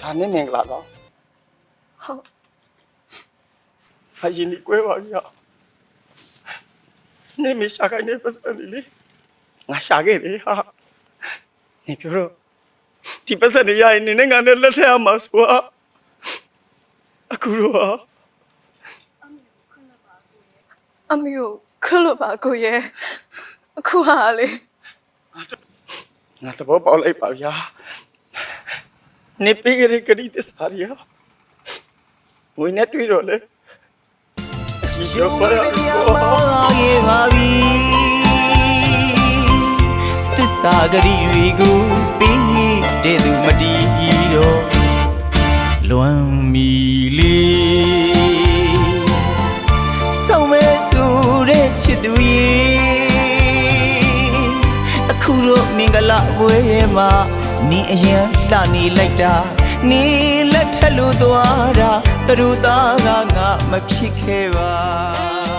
ဒါနဲ့မင်္ဂလာတော့ဟုတ်ဟာရင်ဒီကွဲပါပြီဟာနေမရှာခိုင်းနေပတ်စံနေလေငါရှာခဲ့တယ်ဟာနေပြောတော့ဒီပတ်စံနေရရင်နေနဲ့ငါနဲ့လက်ထက်ရမှာဆိုဟာအခုတော့ဟာအမေကိုခွလို့ပါကိုရဲ့အခုဟာလေ ငါသဘောပေါက်လိုက်ပါဗျာနေပေးကြတဲ့ကတိသစ္စာရီဟာဝင်းနဲ့တွေ့တော့လေအရှိကျော်ပါရပါတော့ရေပါပြီသစ္စာဂရီတွေကိုပြီးတဲ့သူမတီးတော့လွမ်းမီလေးဆုံးမဲဆိုတဲ့ချစ်သူရေအခု တော့မင်္ဂလာပွဲမှာနင်းအရင်လှနေလိုက်တာနင်းလက်ထက်လို့သွားတာသူတို့သားကငါမဖြစ်ခဲ့ပါ